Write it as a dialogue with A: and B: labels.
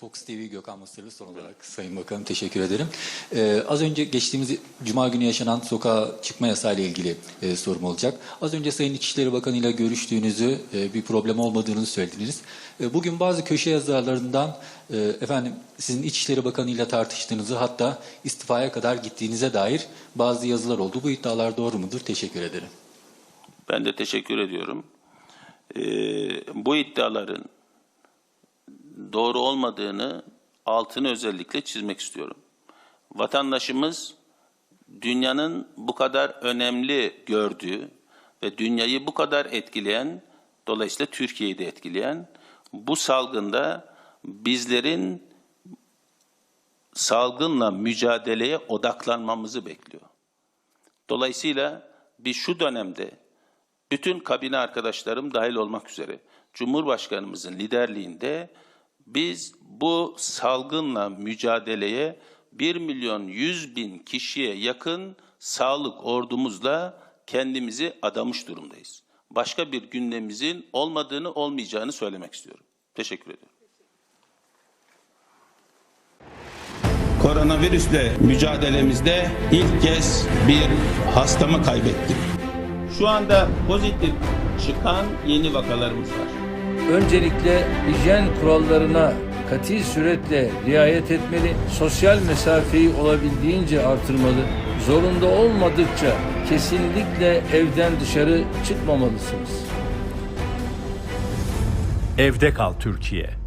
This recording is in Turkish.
A: Fox TV Gökhan Mısırlı son olarak Sayın Bakanım teşekkür ederim. Ee, az önce geçtiğimiz Cuma günü yaşanan sokağa çıkma yasağı ile ilgili e, sorum olacak. Az önce Sayın İçişleri Bakanı ile görüştüğünüzü, e, bir problem olmadığını söylediniz. E, bugün bazı köşe yazarlarından e, efendim sizin İçişleri Bakanı ile tartıştığınızı hatta istifaya kadar gittiğinize dair bazı yazılar oldu. Bu iddialar doğru mudur? Teşekkür ederim.
B: Ben de teşekkür ediyorum. Ee, bu iddiaların doğru olmadığını altını özellikle çizmek istiyorum. Vatandaşımız dünyanın bu kadar önemli gördüğü ve dünyayı bu kadar etkileyen, dolayısıyla Türkiye'yi de etkileyen bu salgında bizlerin salgınla mücadeleye odaklanmamızı bekliyor. Dolayısıyla biz şu dönemde bütün kabine arkadaşlarım dahil olmak üzere Cumhurbaşkanımızın liderliğinde biz bu salgınla mücadeleye 1 milyon 100 bin kişiye yakın sağlık ordumuzla kendimizi adamış durumdayız. Başka bir gündemimizin olmadığını olmayacağını söylemek istiyorum. Teşekkür ediyorum. Koronavirüsle mücadelemizde ilk kez bir hastamı kaybettik. Şu anda pozitif çıkan yeni vakalarımız var.
C: Öncelikle hijyen kurallarına kati suretle riayet etmeli, sosyal mesafeyi olabildiğince artırmalı, zorunda olmadıkça kesinlikle evden dışarı çıkmamalısınız.
D: Evde kal Türkiye.